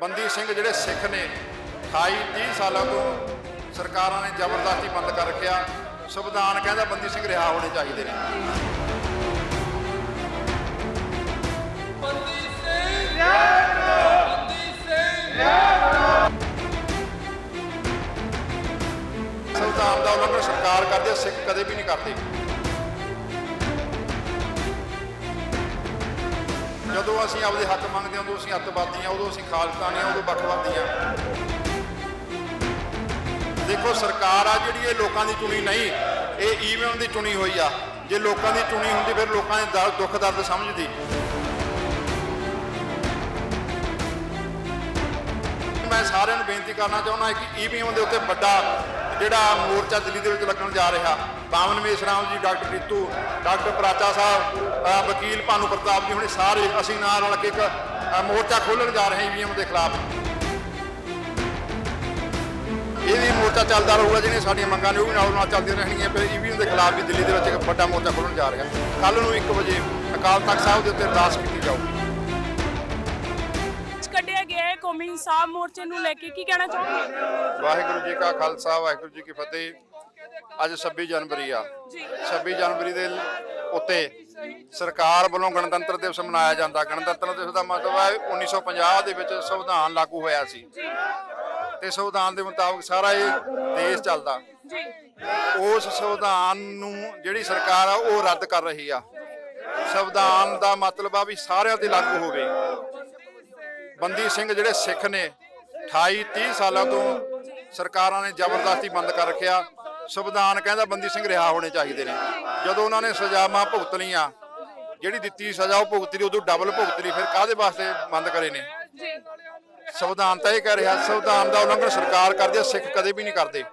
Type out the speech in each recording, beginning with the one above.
ਬੰਦੀ ਸਿੰਘ ਜਿਹੜੇ ਸਿੱਖ ਨੇ 28 30 ਸਾਲਾਂ ਤੋਂ ਸਰਕਾਰਾਂ ਨੇ ਜ਼ਬਰਦਸਤੀ ਬੰਦ ਕਰ ਰੱਖਿਆ। ਸੰਵਿਧਾਨ ਕਹਿੰਦਾ ਬੰਦੀ ਸਿੰਘ ਰਿਹਾ ਹੋਣੇ ਚਾਹੀਦੇ ਨੇ। ਬੰਦੀ ਸਿੰਘ! ਬੰਦੀ ਸਿੰਘ! ਸੰਵਿਧਾਨ ਦਾ ਉਲੰਘਣ ਸਰਕਾਰ ਕਰਦੀ ਸਿੱਖ ਕਦੇ ਵੀ ਨਹੀਂ ਕਰਦੇ। ਜਦੋਂ ਅਸੀਂ ਆਪਦੇ ਹੱਕ ਮੰਗਦੇ ਹਾਂ, ਉਦੋਂ ਅਸੀਂ ਅੱਤਵਾਦੀ ਹਾਂ, ਉਦੋਂ ਅਸੀਂ ਖਾਲਸਾ ਨਹੀਂ ਹਾਂ, ਉਦੋਂ ਵੱਖਵਾਦੀ ਹਾਂ। ਦੇਖੋ, ਸਰਕਾਰ ਆ ਜਿਹੜੀ ਇਹ ਲੋਕਾਂ ਦੀ ਚੁਣੀ ਨਹੀਂ, ਇਹ ਈਵੀਐਮ ਦੀ ਚੁਣੀ ਹੋਈ ਆ। ਜੇ ਲੋਕਾਂ ਦੀ ਚੁਣੀ ਹੁੰਦੀ, ਫਿਰ ਲੋਕਾਂ ਦੇ ਦਰ- ਦੁੱਖ ਦਰਦ ਸਮਝਦੀ। ਮੈਂ ਸਾਰਿਆਂ ਨੂੰ ਬੇਨਤੀ ਕਰਨਾ ਚਾਹੁੰਦਾ ਕਿ ਈਵੀਐਮ ਦੇ ਉੱਤੇ ਵੱਡਾ ਜਿਹੜਾ ਮੋਰਚਾ ਦਿੱਲੀ ਦੇ ਵਿੱਚ ਲੱਗਣ ਜਾ ਰਿਹਾ, ਪਾਵਨ ਮੇਸ਼ਰਾਮ ਜੀ, ਡਾਕਟਰ ਰੀਤੂ ਡਾਕਟਰ ਪ੍ਰਾਚਾ ਸਾਹਿਬ ਵਕੀਲ ਭਾਨੂ ਪ੍ਰਤਾਪ ਜੀ ਹੁਣੇ ਸਾਰੇ ਅਸੀਂ ਨਾਲ ਰਲ ਕੇ ਇੱਕ ਮੋਰਚਾ ਖੋਲਣ ਜਾ ਰਹੇ ਈਵੀਐਮ ਦੇ ਖਿਲਾਫ। ਇਹ ਵੀ ਮੋਰਚਾ ਚੱਲਦਾ ਰਹੂਗਾ ਜਿਹਨੇ ਸਾਡੀਆਂ ਮੰਗਾਂ ਨੇ ਉਹ ਵੀ ਨਾਲ ਨਾਲ ਚੱਲਦੀਆਂ ਰਹਿਣਗੀਆਂ ਫਿਰ ਈਵੀਐਮ ਦੇ ਖਿਲਾਫ ਵੀ ਦਿੱਲੀ ਦੇ ਵਿੱਚ ਇੱਕ ਵੱਡਾ ਮੋਰਚਾ ਖੋਲਣ ਜਾ ਰਿਹਾ। ਕੱਲ ਨੂੰ 1 ਵਜੇ ਅਕਾਲ ਤਖਤ ਸਾਹਿਬ ਦੇ ਉੱਤੇ ਅਰਦਾਸ ਕੀਤੀ ਜਾਊਗੀ। ਅੱਜ ਕੱਢਿਆ ਗਿਆ ਹੈ ਕੌਮੀ ਇਨਸਾਫ ਮੋਰਚੇ ਨੂੰ ਲੈ ਕੇ ਕੀ ਕਹਿਣਾ ਚਾਹੋਗੇ? ਵਾਹਿਗੁਰੂ ਜੀ ਕਾ ਖਾਲਸਾ ਵਾਹਿਗੁਰੂ ਜੀ ਕੀ ਫਤਿਹ। ਅੱਜ 26 ਜਨਵਰੀ ਆ। ਜੀ। 26 ਜਨਵਰੀ ਦੇ ਉੱਤੇ ਸਰਕਾਰ ਵੱਲੋਂ ਗਣਤੰਤਰ ਦਿਵਸ ਮਨਾਇਆ ਜਾਂਦਾ। ਗਣਤੰਤਰ ਦਿਵਸ ਦਾ ਮਤਲਬ ਹੈ 1950 ਦੇ ਵਿੱਚ ਸੰਵਿਧਾਨ ਲਾਗੂ ਹੋਇਆ ਸੀ। ਤੇ ਸੰਵਿਧਾਨ ਦੇ ਮੁਤਾਬਕ ਸਾਰਾ ਇਹ ਦੇਸ਼ ਚੱਲਦਾ। ਉਸ ਸੰਵਿਧਾਨ ਨੂੰ ਜਿਹੜੀ ਸਰਕਾਰ ਆ ਉਹ ਰੱਦ ਕਰ ਰਹੀ ਆ। ਸੰਵਿਧਾਨ ਦਾ ਮਤਲਬ ਆ ਵੀ ਸਾਰਿਆਂ ਤੇ ਲਾਗੂ ਹੋਵੇ ਬੰਦੀ ਸਿੰਘ ਜਿਹੜੇ ਸਿੱਖ ਨੇ 28 30 ਸਾਲਾਂ ਤੋਂ ਸਰਕਾਰਾਂ ਨੇ ਜ਼ਬਰਦਸਤੀ ਬੰਦ ਕਰ ਰੱਖਿਆ। ਸੰਵਿਧਾਨ ਕਹਿੰਦਾ ਬੰਦੀ ਸਿੰਘ ਰਿਹਾ ਹੋਣੇ ਚਾਹੀਦੇ ਨੇ। ਜਦੋਂ ਉਹਨਾਂ ਨੇ ਸਜ਼ਾਵਾਂ ਭੁਗਤ ਲਈਆਂ ਜਿਹੜੀ ਦਿੱਤੀ ਸਜ਼ਾ ਉਹ ਭੁਗਤ ਲਈ, ਉਦੋਂ ਡਬਲ ਭੁਗਤ ਲਈ, ਫਿਰ ਕਾਹਦੇ ਵਾਸਤੇ ਬੰਦ ਕਰੇ ਨੇ? ਸੰਵਿਧਾਨ ਤਾਂ ਇਹ ਕਹਿ ਰਿਹਾ, ਸੰਵਿਧਾਨ ਦਾ ਉਲੰਘਣ ਸਰਕਾਰ ਕਰਦੀ ਹੈ ਸਿੱਖ ਕਦੇ ਵੀ ਨਹੀਂ ਕਰਦੇ।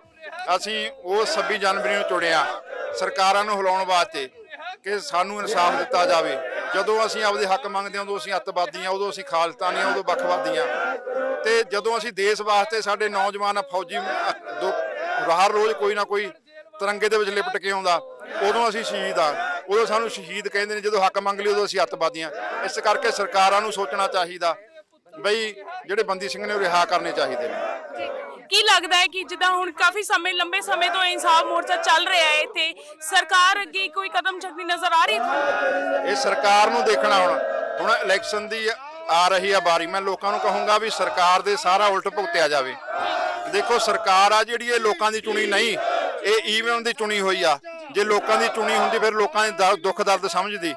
ਅਸੀਂ ਉਹ 26 ਜਨਵਰੀ ਨੂੰ ਚੁਣਿਆ, ਸਰਕਾਰਾਂ ਨੂੰ ਹਿਲਾਉਣ ਵਾਸਤੇ ਕਿ ਸਾਨੂੰ ਇਨਸਾਫ ਦਿੱਤਾ ਜਾਵੇ। ਜਦੋਂ ਅਸੀਂ ਆਪਦੇ ਹੱਕ ਮੰਗਦੇ ਹਾਂ, ਉਦੋਂ ਅਸੀਂ ਅੱਤਵਾਦੀ ਹਾਂ ਉਦੋਂ ਅਸੀਂ ਖਾਲਸਤਾਨੀ ਹਾਂ ਉਦੋਂ ਵੱਖਵਾਦੀ ਹਾਂ ਤੇ ਜਦੋਂ ਅਸੀਂ ਦੇਸ਼ ਵਾਸਤੇ ਸਾਡੇ ਨੌਜਵਾਨ ਫੌਜੀ ਹਰ ਰੋਜ਼ ਕੋਈ ਨਾ ਕੋਈ ਤਿਰੰਗੇ ਦੇ ਵਿੱਚ ਲਿਪਟ ਕੇ ਆਉਂਦਾ। ਉਦੋਂ ਅਸੀਂ ਸ਼ਹੀਦ ਆ। ਉਦੋਂ ਸਾਨੂੰ ਸ਼ਹੀਦ ਕਹਿੰਦੇ ਨੇ ਜਦੋਂ ਹੱਕ ਮੰਗ ਲਈ ਉਦੋਂ ਅਸੀਂ ਅੱਤਵਾਦੀ ਹਾਂ ਇਸ ਕਰਕੇ ਸਰਕਾਰਾਂ ਨੂੰ ਸੋਚਣਾ ਚਾਹੀਦਾ ਬਈ ਜਿਹੜੇ ਬੰਦੀ ਸਿੰਘ ਨੇ ਉਹ ਰਿਹਾ ਕਰਨੇ ਚਾਹੀਦੇ ਨੇ। ਕੀ ਲੱਗਦਾ ਹੈ ਕਿ ਜਿੱਦਾਂ ਹੁਣ ਕਾਫੀ ਸਮੇਂ ਲੰਬੇ ਸਮੇਂ ਤੋਂ ਇਨਸਾਫ ਮੋਰਚਾ ਚੱਲ ਰਿਹਾ ਹੈ ਇੱਥੇ ਸਰਕਾਰ ਅੱਗੇ ਕੋਈ ਕਦਮ ਚੱਕਦੀ ਨਜ਼ਰ ਆ ਰਹੀ ਹੈ? ਇਹ ਸਰਕਾਰ ਨੂੰ ਦੇਖਣਾ ਹੁਣ। ਹੁਣ ਇਲੈਕਸ਼ਨ ਦੀ ਆ ਰਹੀ ਆ ਬਾਰੀ। ਮੈਂ ਲੋਕਾਂ ਨੂੰ ਕਹੂੰਗਾ ਵੀ ਸਰਕਾਰ ਦੇ ਸਾਰਾ ਉਲਟ ਭੁਗਤਿਆ ਜਾਵੇ। ਦੇਖੋ ਸਰਕਾਰ ਆ ਜਿਹੜੀ ਇਹ ਲੋਕਾਂ ਦੀ ਚੁਣੀ ਨਹੀਂ, ਇਹ ਈਵੀਐਮ ਦੀ ਚੁਣੀ ਹੋਈ ਆ। ਜੇ ਲੋਕਾਂ ਦੀ ਚੁਣੀ ਹੁੰਦੀ ਫਿਰ ਲੋਕਾਂ ਦੇ ਦਰ- ਦੁੱਖ ਦਰਦ ਸਮਝਦੀ।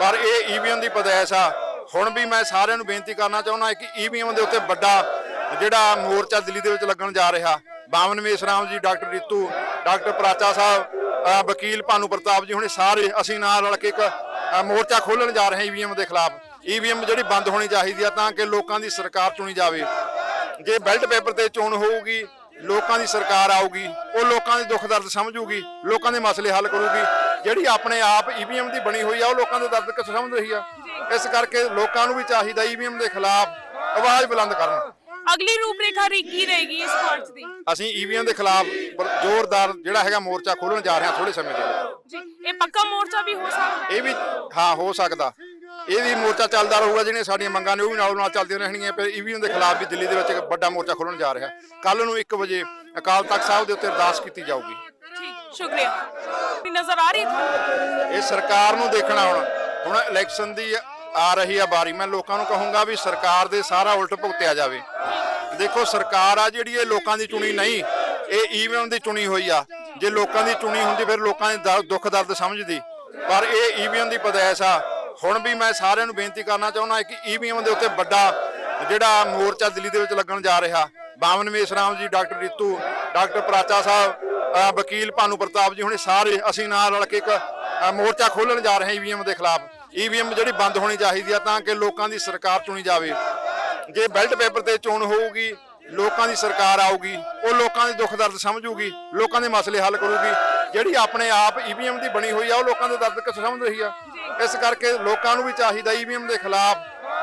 ਪਰ ਇਹ ਈਵੀਐਮ ਦੀ ਪਦੈਸ ਆ। ਹੁਣ ਵੀ ਮੈਂ ਸਾਰਿਆਂ ਨੂੰ ਬੇਨਤੀ ਕਰਨਾ ਚਾਹੁੰਦਾ ਕਿ ਈਵੀਐਮ ਦੇ ਉੱਤੇ ਵੱਡਾ ਜਿਹੜਾ ਮੋਰਚਾ ਦਿੱਲੀ ਦੇ ਵਿੱਚ ਲੱਗਣ ਜਾ ਰਿਹਾ, ਬਾਵਨ ਮੇਸ਼ਰਾਮ ਜੀ, ਡਾਕਟਰ ਰਿਤੂ, ਡਾਕਟਰ ਪ੍ਰਾਚਾ ਸਾਹਿਬ ਵਕੀਲ ਭਾਨੂ ਪ੍ਰਤਾਪ ਜੀ ਹੁਣੇ ਸਾਰੇ ਅਸੀਂ ਨਾਲ ਰਲ ਕੇ ਇੱਕ ਮੋਰਚਾ ਖੋਲਣ ਜਾ ਰਹੇ ਹਾਂ ਈਵੀਐਮ ਦੇ ਖਿਲਾਫ। ਈਵੀਐਮ ਜਿਹੜੀ ਬੰਦ ਹੋਣੀ ਚਾਹੀਦੀ ਆ ਤਾਂ ਕਿ ਲੋਕਾਂ ਦੀ ਸਰਕਾਰ ਚੁਣੀ ਜਾਵੇ। ਜੇ ਬੈਲਟ ਪੇਪਰ ਤੇ ਚੋਣ ਹੋਊਗੀ ਲੋਕਾਂ ਦੀ ਸਰਕਾਰ ਆਊਗੀ ਉਹ ਲੋਕਾਂ ਦੇ ਦੁੱਖ ਦਰਦ ਸਮਝੂਗੀ ਲੋਕਾਂ ਦੇ ਮਸਲੇ ਹੱਲ ਕਰੂਗੀ। ਜਿਹੜੀ ਆਪਣੇ ਆਪ ਈਵੀਐਮ ਦੀ ਬਣੀ ਹੋਈ ਆ ਉਹ ਲੋਕਾਂ ਦੇ ਦਰਦ ਕਿਸ ਸਮਝ ਰਹੀ ਆ? ਇਸ ਕਰਕੇ ਲੋਕਾਂ ਨੂੰ ਵੀ ਚਾਹੀਦਾ ਈਵੀਐਮ ਦੇ ਖਿਲਾਫ ਆਵਾਜ਼ ਬੁਲੰਦ ਕਰਨ। ਅਗਲੀ ਰੂਪਰੇਖਾ ਕੀ ਰਹੇਗੀ ਇਸ ਮਾਰਚ ਦੀ। ਅਸੀਂ ਈਵੀਐਮ ਦੇ ਖਿਲਾਫ ਬ- ਜ਼ੋਰਦਾਰ ਜਿਹੜਾ ਹੈਗਾ ਮੋਰਚਾ ਖੋਲਣ ਜਾ ਰਹੇ ਹਾਂ ਥੋੜੇ ਸਮੇਂ ਦੇ ਵਿੱਚ। ਜੀ ਇਹ ਪੱਕਾ ਮੋਰਚਾ ਵੀ ਹੋ ਸਕਦਾ? ਇਹ ਵੀ ਹਾਂ ਹੋ ਸਕਦਾ। ਇਹਦੀ ਮੋਰਚਾ ਚੱਲਦਾ ਰਹੂਗਾ ਜਿਹਨੇ ਸਾਡੀਆਂ ਮੰਗਾਂ ਨੇ ਉਹ ਵੀ ਨਾਲ ਨਾਲ ਚੱਲਦੀਆਂ ਰਹਿਣਗੀਆਂ। ਫਿਰ ਈਵੀਐਮ ਦੇ ਖਿਲਾਫ ਵੀ ਦਿੱਲੀ ਦੇ ਵਿੱਚ ਇੱਕ ਵੱਡਾ ਮੋਰਚਾ ਖੋਲਣ ਜਾ ਰਿਹਾ। ਕੱਲ ਨੂੰ 1 ਵਜੇ ਅਕਾਲ ਤਖਤ ਸਾਹਿਬ ਦੇ ਉੱਤੇ ਅਰਦਾਸ ਕੀਤੀ ਜਾਊਗੀ। ਠੀਕ ਸ਼ੁਕਰੀਆ। ਵੀ ਨਜ਼ਰ ਆ ਰਹੀ ਤੁਹਾਨੂੰ? ਇਹ ਸਰਕਾਰ ਨੂੰ ਦੇਖਣਾ ਹੁਣ। ਹੁਣ ਇਲੈਕਸ਼ਨ ਦੀ ਆ ਰਹੀ ਆ ਬਾਰੀ ਮੈਂ ਲੋਕਾਂ ਨੂੰ ਕਹੂੰਗਾ ਵੀ ਸਰਕਾਰ ਦੇ ਸਾਰਾ ਉਲਟ ਭੁਗਤਿਆ ਜਾਵੇ। ਦੇਖੋ ਸਰਕਾਰ ਆ ਜਿਹੜੀ ਇਹ ਲੋਕਾਂ ਦੀ ਚੁਣੀ ਨਹੀਂ ਇਹ ਈਵੀਐਮ ਦੀ ਚੁਣੀ ਹੋਈ ਆ। ਜੇ ਲੋਕਾਂ ਦੀ ਚੁਣੀ ਹੁੰਦੀ ਫਿਰ ਲੋਕਾਂ ਦੇ ਦੁੱਖ ਦਰਦ ਸਮਝਦੀ। ਪਰ ਇਹ ਈਵੀਐਮ ਦੀ ਪਦੈਸ ਆ। ਹੁਣ ਵੀ ਮੈਂ ਸਾਰਿਆਂ ਨੂੰ ਬੇਨਤੀ ਕਰਨਾ ਚਾਹੁੰਦਾ ਕਿ ਈਵੀਐਮ ਦੇ ਉੱਤੇ ਵੱਡਾ ਜਿਹੜਾ ਮੋਰਚਾ ਦਿੱਲੀ ਦੇ ਵਿੱਚ ਲੱਗਣ ਜਾ ਰਿਹਾ, ਬਾਵਨ ਮੇਸ਼ਰਾਮ ਜੀ, ਡਾਕਟਰ ਰੀਤੂ, ਡਾਕਟਰ ਪ੍ਰਾਚਾ ਸਾਹਿਬ ਵਕੀਲ ਭਾਨੂ ਪ੍ਰਤਾਪ ਜੀ, ਹੁਣੇ ਸਾਰੇ ਅਸੀਂ ਨਾਲ ਰਲ ਕੇ ਇੱਕ ਮੋਰਚਾ ਖੋਲਣ ਜਾ ਰਹੇ ਹਾਂ ਈਵੀਐਮ ਦੇ ਖਿਲਾਫ। ਈਵੀਐਮ ਜਿਹੜੀ ਬੰਦ ਹੋਣੀ ਚਾਹੀਦੀ ਆ ਤਾਂ ਕਿ ਲੋਕਾਂ ਦੀ ਸਰਕਾਰ ਚੁਣੀ ਜਾਵੇ। ਜੇ ਬੈਲਟ ਪੇਪਰ ਤੇ ਚੋਣ ਹੋਊਗੀ, ਲੋਕਾਂ ਦੀ ਸਰਕਾਰ ਆਊਗੀ, ਉਹ ਲੋਕਾਂ ਦੇ ਦੁੱਖ ਦਰਦ ਸਮਝੂਗੀ, ਲੋਕਾਂ ਦੇ ਮਸਲੇ ਹੱਲ ਕਰੂਗੀ। ਜਿਹੜੀ ਆਪਣੇ ਆਪ ਈਵੀਐਮ ਦੀ ਬਣੀ ਹੋਈ ਆ, ਉਹ ਲੋਕਾਂ ਦੇ ਦਰਦ ਕਿਸ ਸਮਝ ਰਹੀ ਆ। ਇਸ ਕਰਕੇ ਲੋਕਾਂ ਨੂੰ ਵੀ ਚਾਹੀਦਾ ਈਵੀਐਮ ਦੇ ਖਿਲਾਫ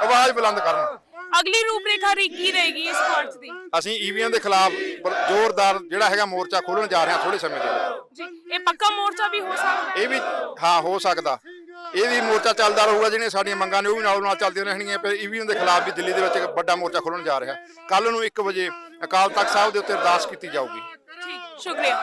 ਆਵਾਜ਼ ਬੁਲੰਦ ਕਰਨ। ਅਗਲੀ ਰੂਪਰੇਖਾ ਰੀ ਕੀ ਰਹੇਗੀ ਇਸ ਮਾਰਚ ਦੀ। ਅਸੀਂ ਈਵੀਐਮ ਦੇ ਖਿਲਾਫ ਜ਼ੋਰਦਾਰ ਜਿਹੜਾ ਹੈਗਾ ਮੋਰਚਾ ਖੋਲਣ ਜਾ ਰਹੇ ਹਾਂ ਥੋੜੇ ਸਮੇਂ ਦੇ ਵਿੱਚ। ਜੀ ਇਹ ਪੱਕਾ ਮੋਰਚਾ ਵੀ ਹੋ ਸਕਦਾ? ਇਹ ਵੀ ਹਾਂ ਹੋ ਸਕਦਾ। ਇਹ ਵੀ ਮੋਰਚਾ ਚੱਲਦਾ ਰਹੂਗਾ ਜਿਹੜੀਆਂ ਸਾਡੀਆਂ ਮੰਗਾਂ ਨੇ ਉਹ ਵੀ ਨਾਲ ਨਾਲ ਚੱਲਦੀਆਂ ਰਹਿਣਗੀਆਂ। ਪਰ ਈਵੀਐਮ ਦੇ ਖਿਲਾਫ ਵੀ ਦਿੱਲੀ ਦੇ ਵਿੱਚ ਇੱਕ ਵੱਡਾ ਮੋਰਚਾ ਖੋਲ੍ਹਣ ਜਾ ਰਿਹਾ। ਕੱਲ ਨੂੰ 1 ਵਜੇ ਅਕਾਲ ਤਖਤ ਸਾਹਿਬ ਦੇ ਉੱਤੇ ਅਰਦਾਸ ਕੀਤੀ ਜਾਊਗੀ। ਠੀਕ ਸ਼ੁਕਰੀਆ।